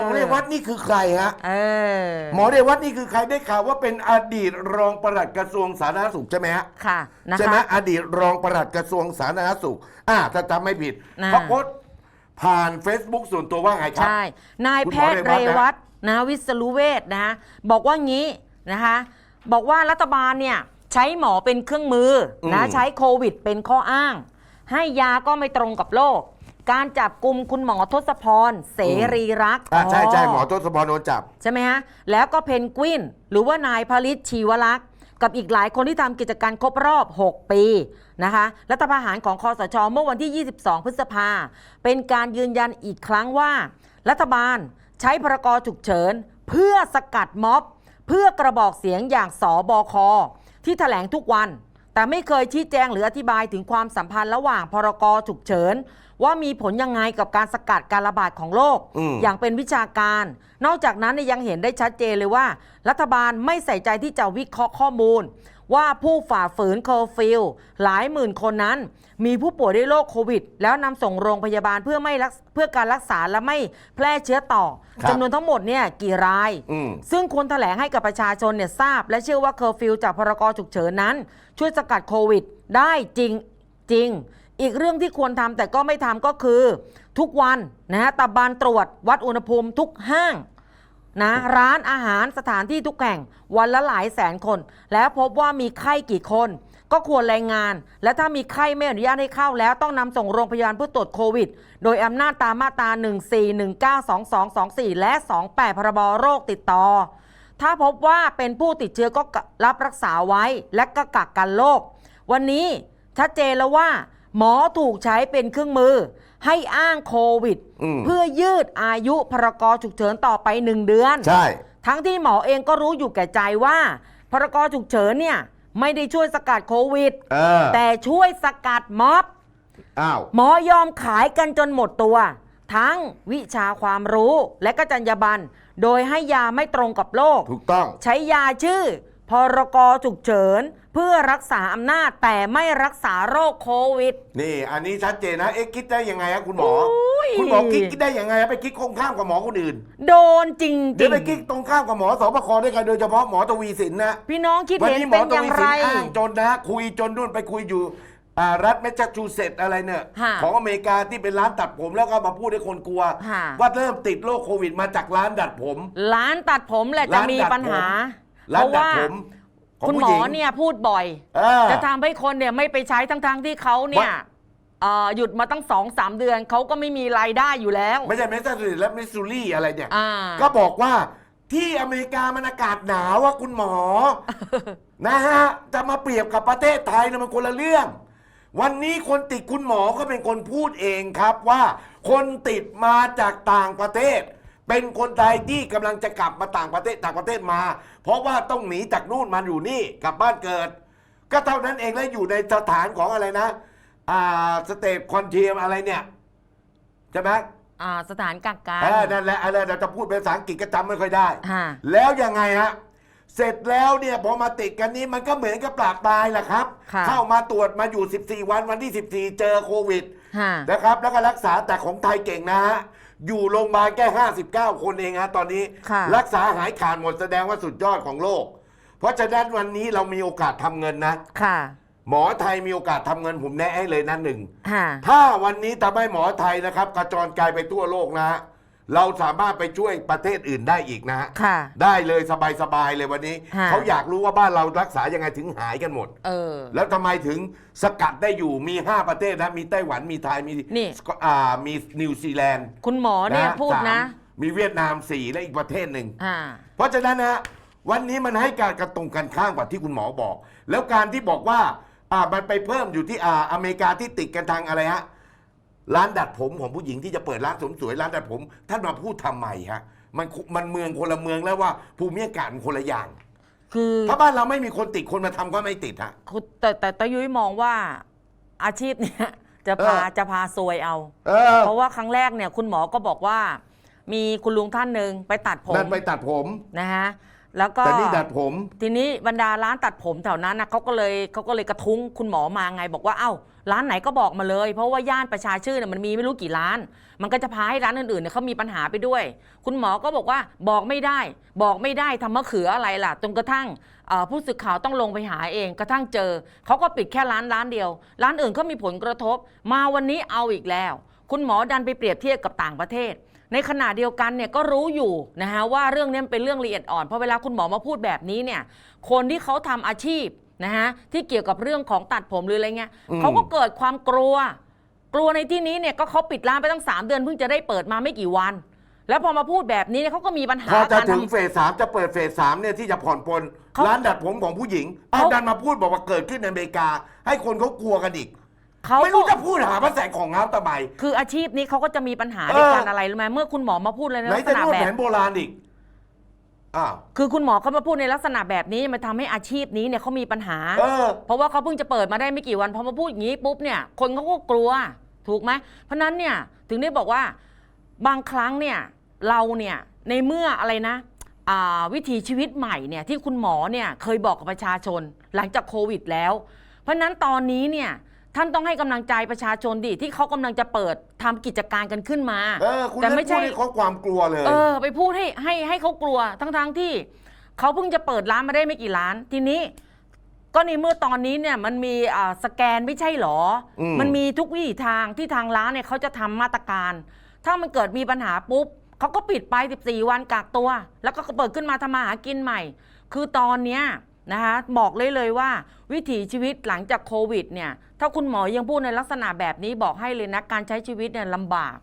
หมอเรวัตนี่คือใครฮะ เออหมอเรวัตนี่คือใครได้ข่าวว่าเป็นอดีตรองปลัดกระทรวงสาธารณสุขใช่ไหมฮะ ค่ะนะใช่ไหมคะอดีตรองปลัดกระทรวงสาธารณสุข อ่าถ้าจำไม่ผิดอ่า เขาโพสต์ผ่าน Facebook ส่วนตัวว่าไงครับ ใช่ นายคุณแพหมอทย์เรเรวัวัตตนะวิศรุเวชนะ บอกว่างี้นะคะ บอกว่ารัฐบาลเนี่ยใช้หมอเป็นเครื่องมือนะอืมใช้โควิดเป็นข้ออ้าง ให้ยาก็ไม่ตรงกับโรค การจับกลุ่มคุณหมอทศพร เสรีรักษ์อ่าใช่ใช่หมอทศพรโดนจับ ใช่ไหมฮะ แล้วก็เพนกวิน หรือว่านายพลิตชีวลักษณ์กับอีกหลายคนที่ทำกิจการครบรอบ 6 ปีนะคะรัฐประหารของคอสชเมื่อวันที่ 22 พฤษภา เป็นการยืนยันอีกครั้งว่า รัฐบาลใช้พรกฉุกเฉิน เพื่อสกัดม็อบ เพื่อกระบอกเสียงอย่างสอบคที่แถลงทุกวัน แต่ไม่เคยชี้แจงหรืออธิบายถึงความสัมพันธ์ระหว่างพรกฉุกเฉิน ว่ามีผลยังไงกับการสกัดการระบาดของโรคอืม อย่างเป็นวิชาการ นอกจากนั้นเนี่ยยังเห็นได้ชัดเจนเลยว่า รัฐบาลไม่ใส่ใจที่จะวิเคราะห์ข้อมูล ว่าผู้ฝ่าฝืนเคอร์ฟิวหลายหมื่นคนนั้น มีผู้ป่วยด้วยโรคโควิด แล้วนำส่งโรงพยาบาลเพื่อไม่รักเพื่อการรักษาและไม่แพร่เชื้อต่อครับ จำนวนทั้งหมดเนี่ยกี่ราย อืม ซึ่งควรแถลงให้กับประชาชนเนี่ยทราบ และเชื่อว่าเคอร์ฟิวจากพรกฉุกเฉินนั้น ช่วยสกัดโควิด ได้จริงจริง อีกเรื่องที่ควรทำแต่ก็ไม่ทำก็คือ ทุกวันนะฮะตบบานตรวจวัดอุณหภูมิทุกห้างนะร้านอาหารสถานที่ทุกแห่งวันละหลายแสนคน แล้วพบว่ามีไข้กี่คน ก็ควรรายงาน และถ้ามีไข้ไม่อนุญาตให้เข้าแล้วต้องนำส่งโรงพยาบาลเพื่อตรวจโควิด โดยอำนาจตามมาตรา 14192224 และ 28 พรบโรคติดต่อ ถ้าพบว่าเป็นผู้ติดเชื้อก็รับรักษาไว้และก็กักกันโรควันนี้ชัดเจนแล้วว่า หมอถูกใช้เป็นเครื่องมือ ให้อ้างโควิด อืม เพื่อยืดอายุพรกฉุกเฉินต่อไปหนึ่งเดือน ใช่ ทั้งที่หมอเองก็รู้อยู่แก่ใจว่า พรกฉุกเฉินเนี่ยไม่ได้ช่วยสกัดโควิด เออแต่ช่วยสกัดม็อบ อ้าว หมอยอมขายกันจนหมดตัว ทั้งวิชาความรู้และก็จรรยาบรรณโดยให้ยาไม่ตรงกับโรคถูกต้อง ใช้ยาชื่อ พรกฉุกเฉิน เพื่อรักษาอำนาจแต่ไม่รักษาโรคโควิด นี่ อันนี้ชัดเจนนะ เอ๊ะคิดได้ยังไงฮะคุณหมอ โอ้ย คุณหมอคิดคิดได้ยังไงฮะไปคิดตรงข้ามกับหมอคนอื่นโดนจริงจเดี๋ริยวงไปคิดตรงข้ามกับหมอสบคด้วยกันโดยเฉพาะหมอทวีสินนะ พี่น้องคิดวันเห็นนี้หมเป็อนทอย่าวีงสิไรนอ้างจนนะ คุยจนนู่นไปคุยอยู่อ่ารัฐแมสซาชูเซตส์อะไรเนี่ย ฮะของอเมริกาที่เป็นร้านตัดผมแล้วก็มาพูดให้คนกลัว ฮะ ว่าเริ่มติดโรคโควิดมาจากร้านดัดผม ร้านตัดผมแหละจะร้านมีดัดปัญหา ร้านเพราะดัดว่าผมของคุณหมผู้อญิงเนี่ยพูดบ่อยเออจะทำให้คนเนี่ยไม่ไปใช้ทั้งๆที่เขาเนี่ยว่า เอ่อหยุดมาตั้งสองสามเดือนเขาก็ไม่มีรายได้อยู่แล้ว ไม่ใช่แมสซาชูเซตส์และมิสซูรีอะไรเนี่ย อ่า ก็บอกว่าที่อเมริกามันอากาศหนาวว่าคุณหมอ นะฮะ จะมาเปรียบกับประเทศไทยนะมันคนละเรื่อง วันนี้คนติดคุณหมอก็เป็นคนพูดเองครับว่า คนติดมาจากต่างประเทศ เป็นคนไทยที่กำลังจะกลับมาต่างประเทศต่างประเทศมา เพราะว่าต้องหนีจากนู่นมาอยู่นี่กลับบ้านเกิด ก็เท่านั้นเองแล้วอยู่ในสถานของอะไรนะ อ่าสเตปคอนเทียมอะไรเนี่ยใช่ไหมอ่าสถานกักกันเออนั่นแหละอะไรเราจะพูดเป็นภาษาอังกฤษก็จำไม่ค่อยได้ฮะแล้วยังไงฮะ เสร็จแล้วเนี่ยพอมาติดกันนี้มันก็เหมือนกับปราบตายแหละครับ ค่ะเข้ามาตรวจมาอยู่ 14 วันวันที่ 14 เจอโควิดฮะนะครับแล้วก็รักษาแต่ของไทยเก่งนะฮะ อยู่โรงพยาบาลแค่ 59 คนเองฮะตอนนี้ ค่ะ รักษาหายขาดหมดแสดงว่าสุดยอดของโลก เพราะฉะนั้นวันนี้เรามีโอกาสทำเงินนะ ค่ะหมอไทยมีโอกาสทำเงินผมแนะให้เลยนะหนึ่งฮะถ้าวันนี้ทำให้หมอไทยนะครับ กระจรกายไปทั่วโลกนะฮะ เราสามารถไปช่วยประเทศอื่นได้อีกนะฮะค่ะ ได้เลยสบายๆเลยวันนี้ ฮะ เขาอยากรู้ว่าบ้านเรารักษายังไงถึงหายกันหมด เออ แล้วทำไมถึงสกัดได้อยู่มี 5 ประเทศนะมีไต้หวันมีไทยมีนี่ สกออ่ามีนิวซีแลนด์คุณหมอเนี่ยฮพูดนะ สามมีเวียดนาม4และอีกประเทศหนึ่ง อ่า เพราะฉะนั้นนะวันนี้มันให้การกระตรงกันข้ามกับที่คุณหมอบอก แล้วการที่บอกว่าอ่ามันไปเพิ่มอยู่ที่อ่าอเมริกาที่ติดกันทางอะไรฮะ ร้านดัดผมของผู้หญิงที่จะเปิดร้านเสริมสวยร้านดัดผม ท่านมาพูดทำไมฮะมันมันเมืองคนละเมืองแล้วว่าภูมิอากาศมันคนละอย่าง คือถ้าบ้านเราไม่มีคนติดคนมาทำก็ไม่ติดฮะ คุณแต่แต่ตายุ้ยมองว่าอาชีพเนี่ยจะพาเออ จะพาซวยเอา เออเพราะว่าครั้งแรกเนี่ยคุณหมอก็บอกว่า มีคุณลุงท่านหนึ่งไปตัดผมนั่นไปตัดผม นะฮะ แล้วก็แต่นี่ดัดผม ทีนี้บรรดาร้านตัดผมแถวนั้นนะเขาก็เลยเขาก็เลยกระทุ้งคุณหมอมาไง บอกว่าเอ้าร้านไหนก็บอกมาเลย เพราะว่าย่านประชาชื่นเนยมันมีไม่รู้กี่ร้าน มันก็จะพาให้ร้านอื่นๆเนี่ยเขามีปัญหาไปด้วย คุณหมอก็บอกว่าบอกไม่ได้ บอกไม่ได้ทำมะเขืออะไรล่ะจนกระทั่งเอ่อผู้สื่อข่าวต้องลงไปหาเองกระทั่งเจอเขาก็ปิดแค่ร้านร้านเดียว ร้านอื่นก็มีผลกระทบ มาวันนี้เอาอีกแล้ว คุณหมอดันไปเปรียบเทียบกับต่างประเทศ ในขณะเดียวกันเนี่ยก็รู้อยู่นะฮะว่าเรื่องนี้มันเป็นเรื่องละเอียดอ่อนเพราะเวลาคุณหมอมาพูดแบบนี้เนี่ย คนที่เขาทำอาชีพนะฮะที่เกี่ยวกับเรื่องของตัดผมหรืออะไรเงี้ยอืมเขาก็เกิดความกลัว กลัวในที่นี้เนี่ยก็เขาปิดร้านไปตั้ง 3 เดือนเพิ่งจะได้เปิดมาไม่กี่วัน แล้วพอมาพูดแบบนี้เนี่ยเขาก็มีปัญหาพอจะการถึงทำเฟสสามจะเปิดเฟสสามเนี่ยที่จะผ่อนปลนเขาร้านดัดผมของผู้หญิงเอาเขาดันมาพูดบอกว่าเกิดขึ้นในอเมริกา ให้คนเขากลัวกันอีก เขาไม่รู้จะพูดหาพระแสงของน้ำตะไบ คืออาชีพนี้เขาก็จะมีปัญหาเออ ในการอะไรรู้ไหมเมื่อคุณหมอมาพูดเลยในไหนลักษจะณะนวดแบแผบนโบราณอีกอ้าวคือคุณหมอเขามาพูดในลักษณะแบบนี้มันทำให้อาชีพนี้เนี่ยเขามีปัญหา เออ เพราะว่าเขาเพิ่งจะเปิดมาได้ไม่กี่วันพอมาพูดอย่างนี้ปุ๊บเนี่ยคนเขาก็กลัวถูกไหมเพราะฉะนั้นเนี่ยถึงได้บอกว่าบางครั้งเนี่ยเราเนี่ยในเมื่ออะไรนะอ่าวิถีชีวิตใหม่เนี่ยที่คุณหมอเนี่ยเคยบอกกับประชาชนหลังจากโควิดแล้ว เพราะฉะนั้นตอนนี้เนี่ย ท่านต้องให้กำลังใจประชาชนดิที่เขากำลังจะเปิดทำกิจการกันขึ้นมา เออคุณแต่เล่นไม่พูใช่ ดให้เขาความกลัวเลย เออไปพูดให้ให้ให้เขากลัวทั้งทงๆที่เขาเพิ่งจะเปิดร้านมาได้ไม่กี่ร้าน ทีนี้ ก็ในเมื่อตอนนี้เนี่ยมันมีอ่าสแกนไม่ใช่หรออืมมันมีทุกวิถีทางที่ทางร้านเนี่ยเขาจะทำมาตรการ ถ้ามันเกิดมีปัญหาปุ๊บเขาก็ปิดไป 14 วันกักตัว แล้วก็เปิดขึ้นมาทำมาหากินใหม่ คือตอนเนี้ย นะคะบอกเลยเลยว่า วิถีชีวิตหลังจากโควิดเนี่ยถ้าคุณหมอยังพูดในลักษณะแบบนี้บอกให้เลยนะการใช้ชีวิตเนี่ยลำบาก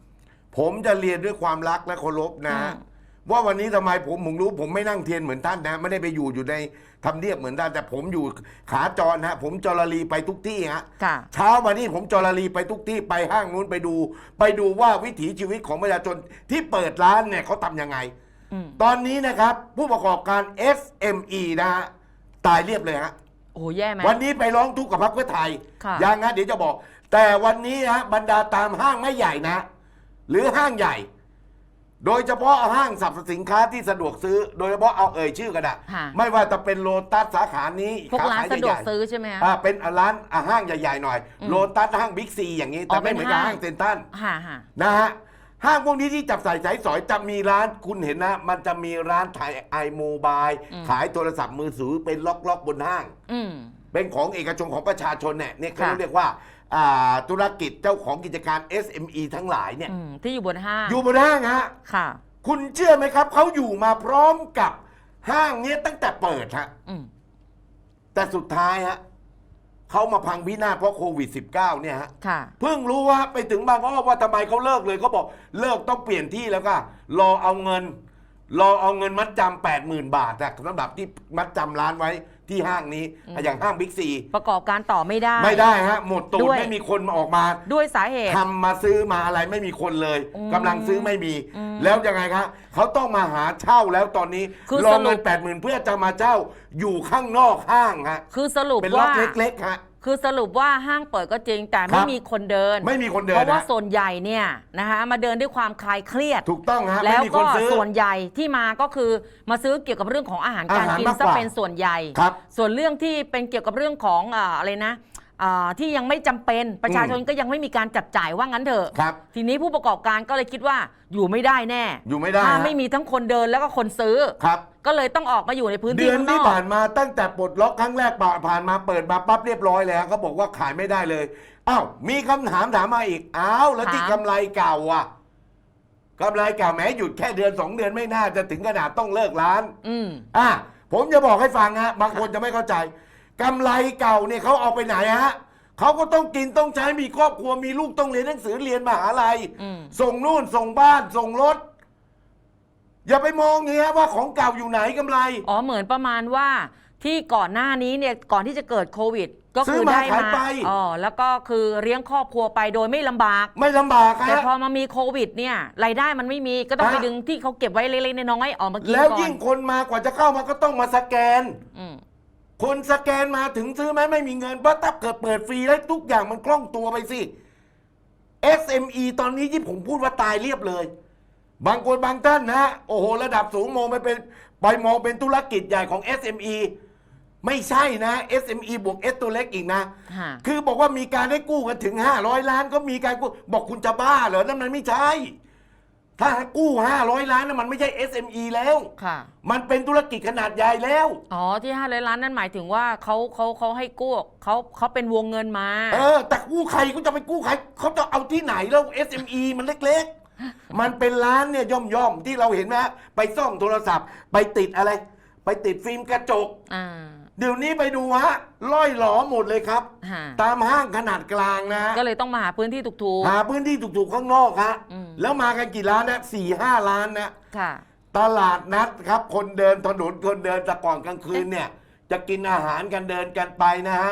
ผมจะเรียนด้วยความรักและเคารพนะอืมว่าวันนี้ทำไมผมผมรู้ผมไม่นั่งเทียนเหมือนท่านนะ ไม่ได้ไปอยู่อยู่ในทำเนียบเหมือนท่านแต่ผมอยู่ขาจรฮะ ผมจรลีไปทุกที่ฮะ ค่ะ เช้ามานี่ผมจรลีไปทุกที่ไปห้างนู้นไปดู ไปดูว่าวิถีชีวิตของประชาชนที่เปิดร้านเนี่ยเขาทำยังไง อืม ตอนนี้นะครับ ผู้ประกอบการ SME นะฮะ ตายเรียบเลยฮะ โอ้โหแย่ไหม วันนี้ไปร้องทุกข์กับพรรคเพื่อไทย ค่ะยังงั้นเดี๋ยวจะบอก แต่วันนี้ฮะบรรดาตามห้างไม่ใหญ่นะ หรือห้างใหญ่ โดยเฉพาะห้างสรรพสินค้าที่สะดวกซื้อ โดยเฉพาะเอาเอ่ยชื่อกันอะค่ะ ไม่ว่าจะเป็นโลตัสสาขานี้พวกร้านขยสะดวกใหญ่ๆซื้อใช่ไหมคะ อ่าเป็นร้านอะห้างใหญ่ๆหน่อย อืมโลตัสห้างบิ๊กซีอย่างนี้อ๋แต่อไม่เป็นเหมือนกับห้าง ห้างเซ็นทรัลฮ่าฮ่านะฮะ ห้างพวกนี้ที่จับใส่สายสอยจะมีร้านคุณเห็นนะ มันจะมีร้านถ่ายไอโมบายขายโทรศัพท์มือถือเป็นล็อกๆบนห้าง อืม เป็นของเอกชนของประชาชนเนี่ยเนี่ยเขาค่ะ เรียกว่าอ่าธุรกิจเจ้าของกิจการ SME ทั้งหลายเนี่ยอืมที่อยู่บนห้างอยู่บนห้างฮะค่ะ คุณเชื่อไหมครับ เขาอยู่มาพร้อมกับห้างเนี้ยตั้งแต่เปิดฮะ อืมแต่สุดท้ายฮะ เขามาพังพินาศเพราะโควิด -19 เนี่ยฮะค่ะ เพิ่งรู้ว่าไปถึงบางอ้อว่าทำไมเขาเลิกเลยเขาบอกเลิกต้องเปลี่ยนที่แล้วก็รอเอาเงิน รอเอาเงินมัดจำแปดหมื่นบาทอะสำหรับที่มัดจำร้านไว้ ที่ห้างนี้อืมอย่างห้างบิ๊กซี ประกอบการต่อไม่ได้ ไม่ได้ฮะ หมดตูด้ดวย ไม่มีคนมาออกมาด้วยสาเหตุ ทำมาซื้อมาอะไรไม่มีคนเลยอืมกำลังซื้อไม่มี อืมแล้วยังไงครับเขาต้องมาหาเช่าแล้วตอนนี้คือรอสรุเงิปนแปดหมื่นเพื่อจะมาเช่าอยู่ข้างนอกห้างฮะคือสรุปเป็นล็อว่ากเล็กๆฮะ คือสรุปว่าห้างเปิดก็จริง แต่คไม่รับ มีคนเดิน ไม่มีคนเดิเพนราะว่าฮะส่วนใหญ่เนี่ยนะคะมาเดินด้วยความคลายเครียด ถูกต้องฮะแล้ไม่วมีคก็นซื้อส่วนใหญ่ที่มาก็คือมาซื้อเกี่ยวกับเรื่องของอาหารการอาหารกินมากกซะว่าเป็นส่วนใหญ่ ครับส่วนเรื่องที่เป็นเกี่ยวกับเรื่องของอ่าอะไรนะ อ่าที่ยังไม่จำเป็นประชาชนก็ยังไม่มีการจับจ่ายว่างั้นเถอะ ครับ ทีนี้ผู้ประกอบการก็เลยคิดว่าอยู่ไม่ได้แน่อยู่ไม่ได้ถ้าฮะไม่มีทั้งคนเดินแล้วก็คนซื้อ ครับ ก็เลยต้องออกมาอยู่ในพื้นเดืที่อนข้างนที่อก ผ่านมาตั้งแต่ปลดล็อกครั้งแรกผ่านมาเปิดมาปั๊บเรียบร้อยแล้วเขาบอกว่าขายไม่ได้เลยอ้าวมีคำถามถามมาอีกอ้าวแล้วที่ถาม กำไรเก่าอะกำไรเก่าแม้หยุดแค่เดือนสองเดือนไม่น่าจะถึงขนาดต้องเลิกร้าน อืม อะผมจะบอกให้ฟังฮะบางคนจะไม่เข้าใจ กำไรเก่าเนี่ยเขาเอาไปไหนฮะเขาก็ต้องกินต้องใช้มีครอบครัวมีลูกต้องเรียนหนังสือเรียนมหาลัยอืม ส่งนู่นส่งบ้านส่งรถ อย่าไปมองเงี้ยว่าของเก่าอยู่ไหนกำไร อ๋อเหมือนประมาณว่าที่ก่อนหน้านี้เนี่ยก่อนที่จะเกิดโควิด ก็ซื้คืออมาได้ขายมาไป อ๋อแล้วก็คือเลี้ยงครอบครัวไปโดยไม่ลำบาก ไม่ลำบากแต่ฮะ พอมามีโควิดเนี่ยรายได้มันไม่มีก็ต้องฮะไปดึงที่เขาเก็บไว้เล็กๆน้อยๆออกมากินแล้วก่อนยิ่งคนมากว่าจะเข้ามาก็ต้องมาสแกน อืม คนสแกนมาถึงซื้อไหมไม่มีเงินเพราะถ้าเกิดเปิดฟรีแล้วทุกอย่างมันคล่องตัวไปสิ SME ตอนนี้ที่ผมพูดว่าตายเรียบเลย บางคนบางท่านนะโอ้โห ระดับสูงมองไปเป็นไปมองเป็นธุรกิจใหญ่ของ SME ไม่ใช่นะ SME บวก S ตัวเล็กอีกนะฮะคือบอกว่ามีการได้กู้กันถึง 500 ล้านก็มีการกู้บอกคุณจะบ้าเหรอนั่นมันไม่ใช่ ถ้ากู้ 500 ล้านนั้นมันไม่ใช่ SME แล้ว ค่ะ มันเป็นธุรกิจขนาดใหญ่แล้ว อ๋อที่ห้าร้อยล้านนั่นหมายถึงว่าเขาเขาเขาให้กู้เขาเขาเป็นวงเงินมา เออ แต่กู้ใครก็จะไปกู้ใครเขาจะเอาที่ไหนแล้ว SME มันเล็กๆ มันเป็นร้านเนี่ยย่อมๆที่เราเห็นไหมฮะไปซ่อมโทรศัพท์ ไปติดอะไร ไปติดฟิล์มกระจก อ่า เดี๋ยวนี้ไปดูฮะล่อยหลอหมดเลยครับ ฮะตามห้างขนาดกลางนะก็เลยต้องมาหาพื้นที่ถูก หาพื้นที่ถูกๆข้างนอกฮะอืม แล้วมากันกี่ร้านนะสี่ห้าร้านนะ ๆ ค่ะ ตลาดนัดครับ คนเดินถนนคนเดินแต่ก่อนกลางคืนเนี่ย จะกินอาหารกันเดินกันไปนะฮะ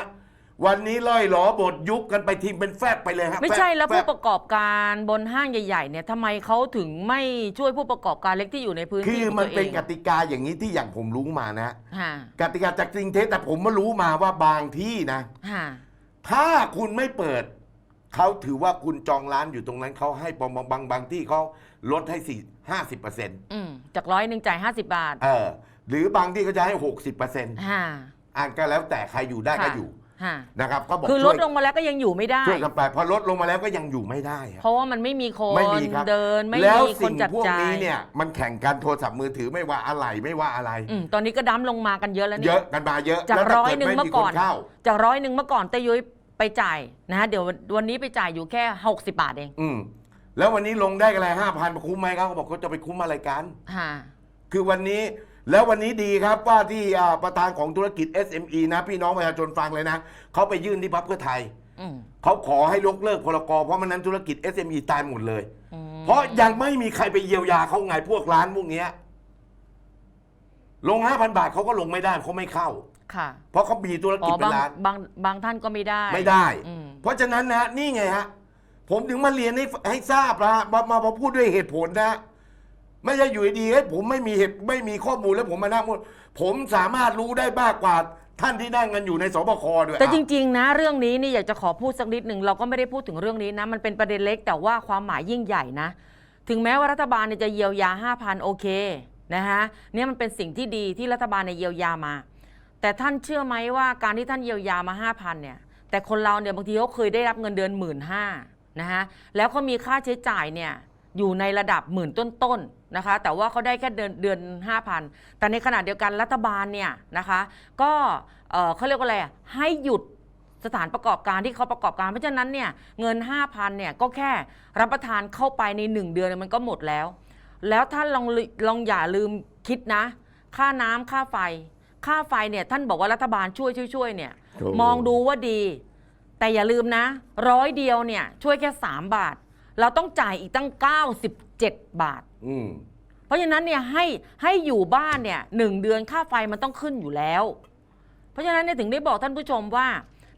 วันนี้ล่อยหลอบดยุบกันไปทีมเป็นแฟบไปเลยฮะไม่ใช่แล้วฟผู้บประกอบการบนห้างใหญ่ๆเนี่ยทำไมเขาถึงไม่ช่วยผู้ประกอบการเล็กที่อยู่ในพื้นคืที่อของมันตัวเป็นองกติกาอย่างนี้ที่อย่างผมรู้มานะฮะกติกาจากจริงเท็จแต่ผมมารู้มาว่าบางที่นะฮะถ้าคุณไม่เปิดเขาถือว่าคุณจองร้านอยู่ตรงนั้นเขาให้บางบางบางบางที่เขาลดให้สี่ห้าสิบเปอร์เซ็นต์อืมจากร้อยหนึ่งจ่ายห้าสิบบาท เออ หรือบางที่เขาจะให้หกสิบเปอร์เซ็นต์ฮะอ่านก็แล้วแต่ใครอยู่ได้ก็ค่ะอยู่ ฮะนะครับก็บอกคือลช่ดวยลงมาแล้วก็ยังอยู่ไม่ได้ ช่วยกันไปพอลดลงมาแล้วก็ยังอยู่ไม่ได้อะ เพราะว่ามันไม่มีคนไม่มีครับ เดินไม่แล้วมีคนสิ่งจับพวกจ่ายนี้เนี่ยมันแข่งกันโทรศัพท์มือถือไม่ว่าอะไรไม่ว่าอะไร อืมตอนนี้ก็ดั้มลงมากันเยอะแล้วเยเนี่ยอะกันมาเยอะจากแล้วถ้ร้อยเกิดหนึ่งไม่เมื่อมีก่คอนนเข้าจากร้อยหนึ่งเมื่อก่อนแต่ยุ้ยไปจ่ายนะฮะเดี๋ยววันนี้ไปจ่ายอยู่แค่ 60 บาทเองอืมแล้ววันนี้ลงได้กันอะไรห้าพันคุ้มไหมครับเขาบอกเขาจะไปคุ้มอะไรกัน ฮะคือวันนี้ แล้ววันนี้ดีครับว่าที่อ่าประธานของธุรกิจ SME นะ พี่น้องประชาชนฟังเลยนะเขาไปยื่นที่พักเพื่อไทยอืมเขาขอให้ยกเลิกพรกเพราะมันนั้นธุรกิจ SME ตายหมดเลยอืมเพราะยังไม่มีใครไปเยียวยาเขาไงพวกร้านพวกเนี้ยลงห้าพันบาทเขาก็ลงไม่ได้เขาไม่เข้าค่ะ เพราะเขามีธุรอ๋กิจอเป็บางนร้านบางบางท่านก็ไม่ได้ ไม่ได้อืมเพราะฉะนั้นนะนี่ไงฮะ ผมถึงมาเรียนให้ให้ทราบนะมามามาพูดด้วยเหตุผลนะ ไม่ใช่อยู่ดีๆให้ผมไม่มีเหตุไม่มีข้อมูลแล้วผมมานั่งพูดผมสามารถรู้ได้มากกว่าท่านที่นั่งกันอยู่ในสบคด้วยแต่จริง ๆ นะ เรื่องนี้นี่อยากจะขอพูดสักนิดหนึ่งเราก็ไม่ได้พูดถึงเรื่องนี้นะ มันเป็นประเด็นเล็กแต่ว่าความหมายยิ่งใหญ่นะ ถึงแม้ว่ารัฐบาลเนี่ยจะเยียวยา 5,000 โอเคนะฮะเนี่ยมันเป็นสิ่งที่ดีที่รัฐบาลเนี่ยเยียวยามา แต่ท่านเชื่อไหมว่าการที่ท่านเยียวยามา 5,000 เนี่ย แต่คนเราเนี่ยบางทีเขาเคยได้รับเงินเดือนหมื่นห้านะฮะแล้วเขามีค่าใช้จ่ายเนี่ยอยู่ในระดับหมื่นต้นๆ นะคะ แต่ว่าเขาได้แค่เดือนเดือน 5,000 แต่ในขณะเดียวกันรัฐบาลเนี่ยนะคะ ก็เอ่อเขาเรียกว่าอะไรอะให้หยุดสถานประกอบการที่เขาประกอบการ เพราะฉะนั้นเนี่ยเงิน 5,000เนี่ยก็แค่รับประทานเข้าไปใน 1 เดือนเนี่ยมันก็หมดแล้ว แล้วท่านลองลืลองอย่าลืมคิดนะ ค่าน้ำค่าไฟ ค่าไฟเนี่ยท่านบอกว่ารัฐบาลช่วยช่วยช่วยเนี่ยโถ่มองดูว่าดี แต่อย่าลืมนะ ร้อยเดียวเนี่ยช่วยแค่ 3 บาท เราต้องจ่ายอีกตั้ง 97 บาท อืม เพราะฉะนั้นเนี่ยให้ให้อยู่บ้านเนี่ยหนึ่งเดือนค่าไฟมันต้องขึ้นอยู่แล้ว เพราะฉะนั้นเนี่ยถึงได้บอกท่านผู้ชมว่า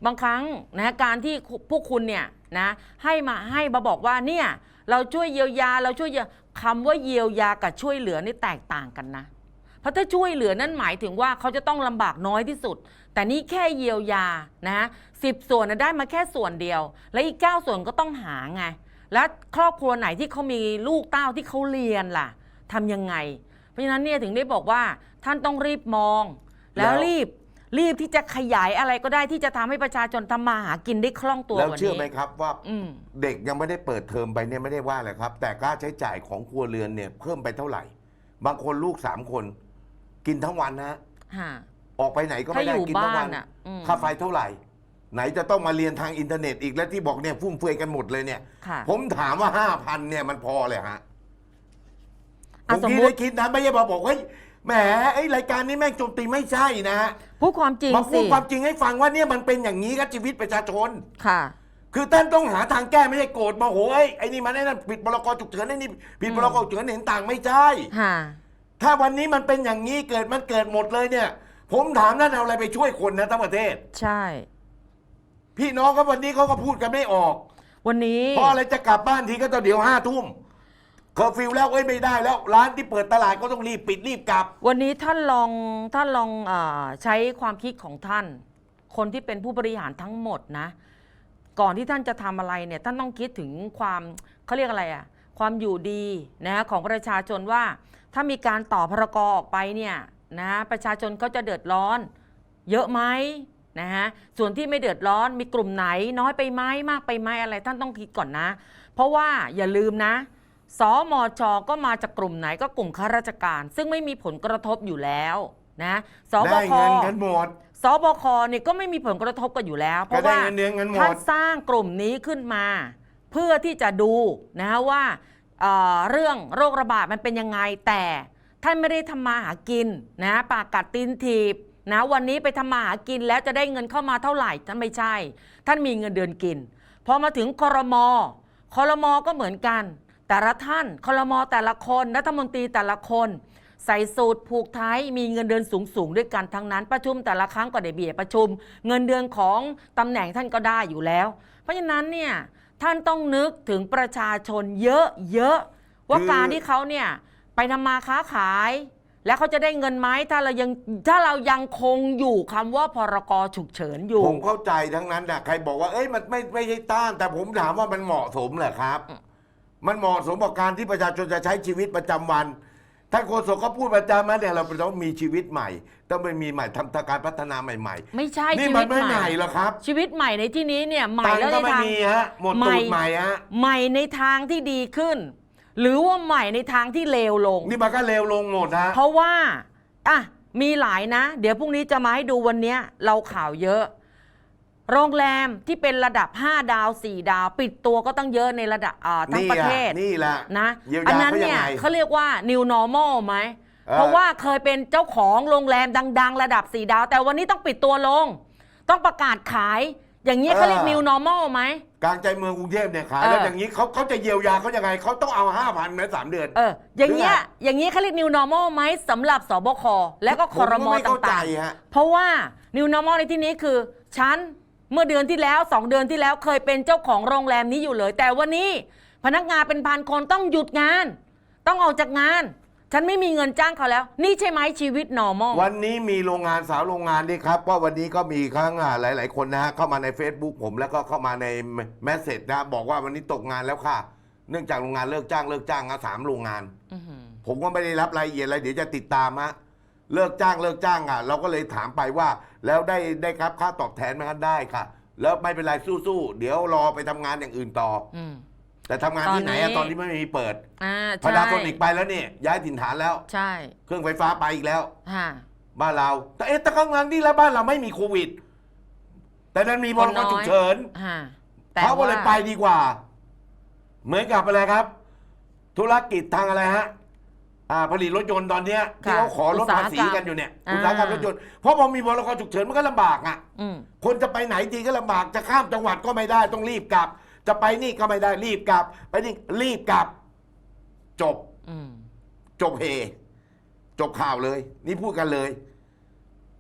บางครั้งนะการที่พวกคุณเนี่ยนะให้มาให้มาบอกว่าเนี่ยเราช่วยเยียวยาเราช่วยเยียคำว่าเยียวยากับช่วยเหลือนี่แตกต่างกันนะ เพราะถ้าช่วยเหลือนั่นหมายถึงว่าเขาจะต้องลำบากน้อยที่สุด แต่นี่แค่เยียวยานะสิบส่วนนะได้มาแค่ส่วนเดียว และอีกเก้าส่วนก็ต้องหาไง และครอบครัวไหนที่เขามีลูกเต้าที่เขาเรียนล่ะทำยังไง เพราะฉะนั้นเนี่ยถึงได้บอกว่าท่านต้องรีบมอง แล้วแล้ว รีบรีบที่จะขยายอะไรก็ได้ที่จะทำให้ประชาชนทำมาหากินได้คล่องตัวแล้วกว่าเชื่อนี้ไหมครับว่าอืมเด็กยังไม่ได้เปิดเทอมไปเนี่ยไม่ได้ว่าเลยครับ แต่ค่าใช้จ่ายของครัวเรือนเนี่ยเพิ่มไปเท่าไหร่ บางคนลูกสามคน กินทั้งวันนะฮะฮะออกไปไหนก็ไม่ได้ถ้าอยู่กินทั้งวันบ้านอะอืมค่าไฟเท่าไหร่ ไหนจะต้องมาเรียนทางอินเทอร์เน็ตอีกแล้วที่บอกเนี่ยฟุ่มเฟือยกันหมดเลยเนี่ย ค่ะ ผมถามว่าห้าพันเนี่ยมันพอเลยฮะผอะมสมคิดมุได้ติคิดนะไม่ใช่มาบอกเฮ้ยแหมไอ้รายการนี้แม่งโจมตีไม่ใช่นะฮะพูดความจริงมาพูสิดความจริงให้ฟังว่าเนี่ยมันเป็นอย่างนี้ครับชีวิตประชาชน ค่ะ คือท่านต้องหาทางแก้ไม่ใช่โกรธมาโหยไอ้นี่มันไอ้นั่นผิดพรกฉุกเฉินไอ้นี่ผิดพรกฉุกเฉินเห็นต่างไม่ใช่ ค่ะ ถ้าวันนี้มันเป็นอย่างนี้เกิดมันเกิดหมดเลยเนี่ย ผมถามท่านเอาอะไรไปช่วยคนนะทั้งประเทศ ใช่ พี่น้องก็วันนี้เขาก็พูดกันไม่ออก วันนี้ เพราะอะไรจะกลับบ้านทีก็ตอนเดี๋ยวห้าทุ่มเคอร์ฟิวแล้วเอ้ยไม่ได้แล้ว ร้านที่เปิดตลาดก็ต้องรีบปิดรีบกลับ วันนี้ท่านลองท่านลองอาใช้ความคิดของท่าน คนที่เป็นผู้บริหารทั้งหมดนะ ก่อนที่ท่านจะทำอะไรเนี่ยท่านต้องคิดถึงความเขาเรียกอะไรอะความอยู่ดีนะของประชาชนว่า ถ้ามีการต่อพรกออกไปเนี่ยนะประชาชนเขาจะเดือดร้อน เยอะไหม นะฮะส่วนที่ไม่เดือดร้อนมีกลุ่มไหนน้อยไปไหมมากไปไหมอะไรท่านต้องคิดก่อนนะ เพราะว่าอย่าลืมนะสมชก็มาจากกลุ่มไหนก็กลุ่มข้าราชการ ซึ่งไม่มีผลกระทบอยู่แล้วนะสบได้ค เงินกันหมด สบคเนี่ยก็ไม่มีผลกระทบกันอยู่แล้ว เพก็ราะได้ว่าเงินเดือนกันหมท่านดสร้างกลุ่มนี้ขึ้นมา เพื่อที่จะดูนะว่าเอ่อเรื่องโรคระบาดมันเป็นยังไงแต่ท่านไม่ได้ทำมาหากินนะปากกัดตีนถีบ นะวันนี้ไปทำมาหากินแล้วจะได้เงินเข้ามาเท่าไหร่ท่านไม่ใช่ ท่านมีเงินเดือนกินพอมาถึงคอรมอคอรมอก็เหมือนกัน แต่ละท่านคอรมอแต่ละคนรัฐมนตรีแต่ละคน ใส่สูตรผูกไทยมีเงินเดือนสูงสูงๆด้วยกันทั้งนั้น ประชุมแต่ละครั้งก็ได้เบียประชุม เงินเดือนของตำแหน่งท่านก็ได้อยู่แล้ว เพราะฉะนั้นเนี่ยท่านต้องนึกถึงประชาชนเยอะๆว่าการที่เขาเนี่ยไปทำมาค้าขาย แล้วเขาจะได้เงินไหมถ้าเรายังถ้าเรายังคงอยู่คำว่าพรกฉุกเฉินอยู่ ผมเข้าใจทั้งนั้นนะใครบอกว่าเอ้ยมันไม่ไม่ใช่ต้าน แต่ผมถามว่ามันเหมาะสมเหรอครับ มันเหมาะสมกับการที่ประชาชนจะใช้ชีวิตประจำวันท่านโฆษกก็พูดประจำนะเนี่ยเราต้องมีชีวิตใหม่ ต้องไปมีใหม่ทำการพัฒนาใหม่ไม่ใช่ๆนี่ชีมัวินตไม่ใหใหม่ม่หรอกครับชีวิตใหม่ในที่นี้เนี่ยใหม่ตังค์แล้วก็ในไม่ทาง มีฮะหมดใหม่ตูดใหม่ฮะ ใหม่ในทางที่ดีขึ้น หรือว่าใหม่ในทางที่เลวลง นี่มันก็เร็วลงหมดฮะ เพราะว่าอะมีหลายนะ เดี๋ยวพรุ่งนี้จะมาให้ดูวันเนี้ยเราข่าวเยอะ โรงแรมที่เป็นระดับ 5 ดาว 4 ดาว ปิดตัวก็ต้องเยอะในระดับอ่าทั้งนี่ประเทศอะนี่แหละนะเยียวยาอันั้นเขายังเนี่ยไง เขาเรียกว่า new normal ไหม เออ เพราะว่าเคยเป็นเจ้าของโรงแรมดัง ๆ ระดับ 4 ดาว แต่วันนี้ต้องปิดตัวลง ต้องประกาศขาย อย่างนี้ยเขาเรียก new normal ไหม กลางใจเมืองกรุงเทพเนี่ยขายเออ แล้วอย่างนี้เขาเขาจะเยียวยาเขายังไงเขาต้องเอาห้าพันไหมสามเดือน เออ อย่างเงี้ยหรือไงอย่างนี้เขาเรียก new normal ไหมสำหรับสบค และก็คอรมผอไม่เข้าใจต่างๆฮะเพราะว่า New Normal ในที่นี้คือ ฉัน เมื่อเดือนที่แล้ว 2 เดือนที่แล้วเคยเป็นเจ้าของโรงแรมนี้อยู่เลย แต่วันนี้ พนักงานเป็นพันคนต้องหยุดงาน ต้องออกจากงาน ฉันไม่มีเงินจ้างเขาแล้ว นี่ใช่ไหมชีวิต normal วันนี้มีโรงงานสาวโรงงานนี่ครับว่าวันนี้ก็มีครั้งอะหลาย ๆ คนนะฮะเข้ามาใน Facebook ผมแล้วก็เข้ามาในแมสเซจนะบอกว่าวันนี้ตกงานแล้วค่ะ เนื่องจากโรงงานเลิกจ้างเลิกจ้างนะสามโรงงาน อื้อหือผมก็ไม่ได้รับรายละเอียดอะไรเดี๋ยวจะติดตามฮะเลิกจ้างเลิกจ้างอะ เราก็เลยถามไปว่า แล้วได้ได้ครับค่าตอบแทนไหมครับได้ค่ะ แล้วไม่เป็นไรสู้ๆเดี๋ยวรอไปทำงานอย่างอื่นต่อ อืม แต่ทำงานที่ไหนอะตตออนนนี้ที่ไม่มีเปิดอ่าพใช่ดาโซนิกไปแล้วนี่ย้ายถิ่นฐานแล้ว ใช่เครื่องไฟฟ้าไปอีกแล้วฮะบ้านเรา แต่เอ๊ะแต่ข้างหลังนี่แล้วบ้านเราไม่มีโควิด แต่นั้นมีพรกฉุกเฉินฮะแต่เขาก็เลยว่าไปดีกว่า เหมือนกับอะไรครับ ธุรกิจทางอะไรฮะอ่าผลิตรถยนต์ตอนเนี้ยที่เขาขอลดภาษีกันอยู่เนี่ยอุตสาหกรรมรถยนต์เพราะพอมีพรกฉุกเฉินมันก็ลำบากอะ อืมคนจะไปไหนทีก็ลำบากจะข้ามจังหวัดก็ไม่ได้ต้องรีบกลับ จะไปนี่ก็ไม่ได้รีบกลับ ไปนี่รีบกลับ จบอืมจบเฮจบข่าวเลย นี่พูดกันเลย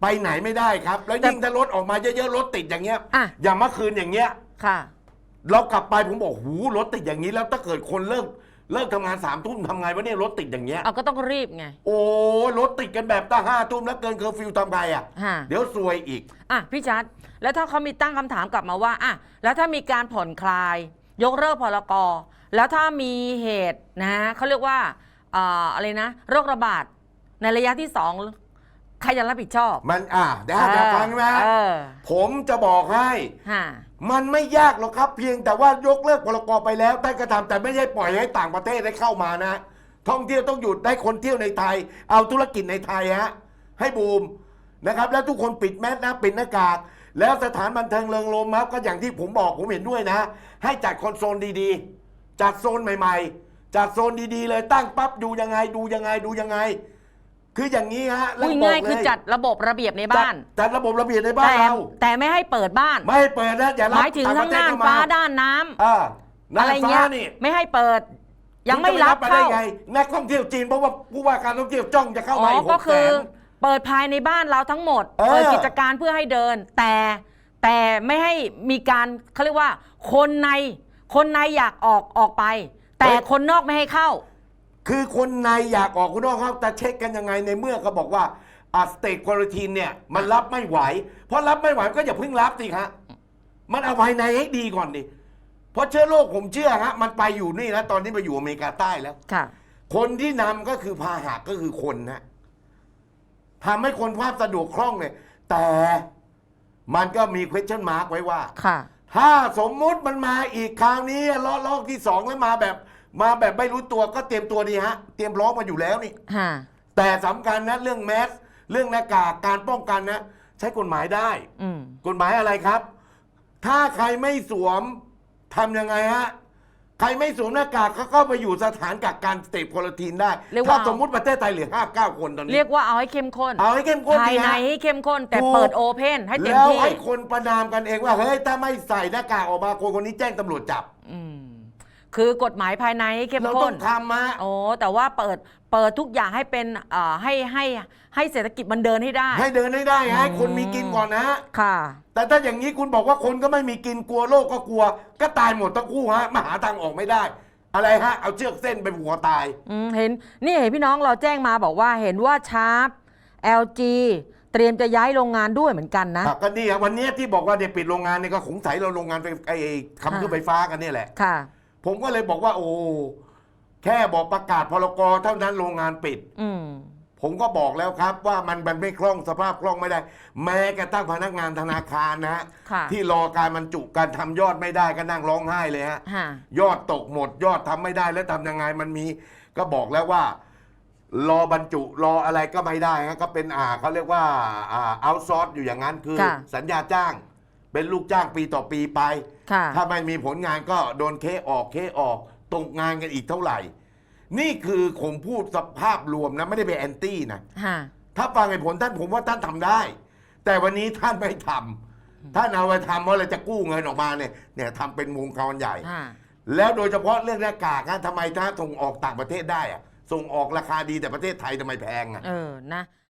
ไปไหนไม่ได้ครับ แล้วยิ่งถ้ารถออกมาเยอะๆรถติดอย่างเงี้ย อะอย่างเมื่อคืนอย่างเงี้ย ค่ะ เรากลับไปผมบอกหูรถติดอย่างนี้แล้วถ้าเกิดคนเลิกเลิกทำงานสามทุ่มทำไงวะเนี่ยรถติดอย่างเงี้ย เอาก็ต้องรีบไงโอ้รถติดกันแบบตั้งห้าทุ่มแล้วเกินเคอร์ฟิวทำไงอะ ฮะเดี๋ยวซวยอีก อะพี่ชัด แล้วถ้าเขามีตั้งคำถามกลับมาว่าอะแล้วถ้ามีการผ่อนคลาย ยกเลิกพรกแล้วถ้ามีเหตุนะฮะเขาเรียกว่าอ่าอะไรนะ โรคระบาดในระยะที่สองใครจะรับผิดชอบ มันอะเดี๋ยวจะฟังไหมเออผมจะบอกให้ ฮะ มันไม่ยากหรอกครับ เพียงแต่ว่ายกเลิกพรกไปแล้วท่านก็ทำแต่ไม่ใช่ปล่อยให้ต่างประเทศได้เข้ามานะ ท่องเที่ยวต้องหยุดได้คนเที่ยวในไทย เอาธุรกิจในไทยฮะให้บูมนะครับ แล้วทุกคนปิดแมสนะปิดหน้ากาก แล้วสถานบันเทิงเริงรมครับก็อย่างที่ผมบอกผมเห็นด้วยนะ ให้จัดคอนโซลดีๆ จัดโซนใหม่ ๆ จัดโซนดีๆ เลยตั้งปั๊บดูยังไงดูยังไงดูยังไง คืออย่างนี้ฮะแล้วพูดบกง่ายเลคือจัดระบบระเบียบในบ้านจัดระบบระเบียบในบ้านแต่เราแต่ไม่ให้เปิดบ้าน ไม่ให้เปิดนะอย่าหรับมายถึงต่ทั้งประเทศน่านเข้มฟ้าด้านน้ำอ่าน่าอะไรฟ้าเงี้ยนี่ไม่ให้เปิด ยังไม่รับคุณจะปมาได้เข้าไงนักท่องเที่ยวจีนเพราะว่าผู้ว่าการท่องเที่ยวจ้องจะเข้าอ๋มาออีกหก็กแสคือน เปิดภายในบ้านเราทั้งหมด เออ เปิดกิจการเพื่อให้เดิน แต่แต่ไม่ให้มีการเขาเรียกว่า คนในคนในอยากออกออกไป แต่คนนอกไม่ให้เข้า คือคนในอยากออกคนนอกครับแต่เช็คกันยังไงในเมื่อเขาบอกว่าอ่าสเตทควอลิทีนเนี่ยมันรับไม่ไหว เพราะรับไม่ไหวก็อย่าเพิ่งรับสิฮะมันเอาภายในให้ดีก่อนดิเพราะเชื้อโรคผมเชื่อฮะมันไปอยู่นี่แล้วตอนนี้ไปอยู่อเมริกาใต้แล้ว ค่ะ คนที่นำก็คือพาหะก็คือคนนะ ทำให้คนภาพสะดวกคล่องเลยแต่มันก็มี question mark ไว้ว่า ค่ะ ถ้าสมมุติมันมาอีกคราวนี้ล้อลอกที่สองแล้วมาแบบ มาแบบไม่รู้ตัวก็เตรียมตัวดีฮะ เตรียมร้องมาอยู่แล้วนี่ฮะแต่สำคัญนะเรื่องแมสเรื่องหน้ากากการป้องกันนะ ใช้กฎหมายได้ อืม กฎหมายอะไรครับ ถ้าใครไม่สวมทำยังไงฮะ ใครไม่สวมหน้ากากเขาก็ไปอยู่สถานกักกันสเตปควอลทีนได้เรียกว่า ถ้าสมมุติประเทศไทยเหลือห้าเก้าคนตอนนี้ เรียกว่าเอาให้เข้มข้นเอาให้เข้มข้นภายดีในฮะ ให้เข้มข้น แต่ถูก เปิดโอเพนให้เต็มแล้วที่ให้คนประนามกันเองว่าเฮ้ยถ้าไม่ใส่หน้ากากออกมาคนคนนี้แจ้งตำรวจจับ อืม คือกฎหมายภายในให้เข้มเราข้ต้อนงทำมา โอ้แต่ว่าเปิดเปิดทุกอย่างให้เป็นเอ่อให้ให้ให้เศรษฐกิจมันเดินให้ได้ ให้เดินให้ได้ให้อืมคนมีกินก่อนนะฮะ ค่ะ แต่ถ้าอย่างนี้คุณบอกว่าคนก็ไม่มีกินกลัวโรคก็กลัว ก็ตายหมดทั้งคู่ฮะมาหาทางออกไม่ได้ อะไรฮะ เอาเชือกเส้นไปหัวตาย อืมเห็นนี่เห็นพี่น้องเราแจ้งมาบอกว่าเห็นว่าชาร์ป LG เตรียมจะย้ายโรงงานด้วยเหมือนกันนะอะก็นี่อะวันเนี้ยที่บอกว่าเดี๋ยวปิดโรงงานเนี่ยก็สงสัยเราโรงงานไฟไอ้คำเครื่องไฟฟ้ากันเนี่ยแหละ ค่ะ ผมก็เลยบอกว่า โอ้แค่บอกประกาศพรกเท่านั้นโรงงานปิด อืม ผมก็บอกแล้วครับว่ามันมันไม่คล่องสภาพคล่องไม่ได้ แม้กระทั่งพนักงานธนาคารนะฮะค่ะ ที่รอการบรรจุการทำยอดไม่ได้ก็นั่งร้องไห้เลยฮะ ฮะยอดตกหมด ยอดทำไม่ได้แล้วทำยังไงมันมี ก็บอกแล้วว่า รอบรรจุรออะไรก็ไม่ได้ฮะก็เป็นอ่าเขาเรียกว่าอ่าเอาซอร์อยู่อย่างนั้นคือ ค่ะ สัญญาจ้าง เป็นลูกจ้างปีต่อปีไป ค่ะ ถ้าไม่มีผลงานก็โดนเคออกเคออกตกงานกันอีกเท่าไหร่ นี่คือผมพูดสภาพรวมนะ ไม่ได้เป็นแอนตี้นะฮะถ้าฟังเหตุผลท่านผมว่าท่านทำได้ แต่วันนี้ท่านไม่ทำท่านเอาไปทำเพราะอะไรจะกู้เงินออกมาเนี่ยเนี่ยทำเป็นวงการใหญ่ฮะแล้วโดยเฉพาะเรื่องหน้ากากนะทำไมถ้าส่งออกต่างประเทศได้อะส่งออกราคาดีแต่ประเทศไทยทำไมแพงอะ เออ นะ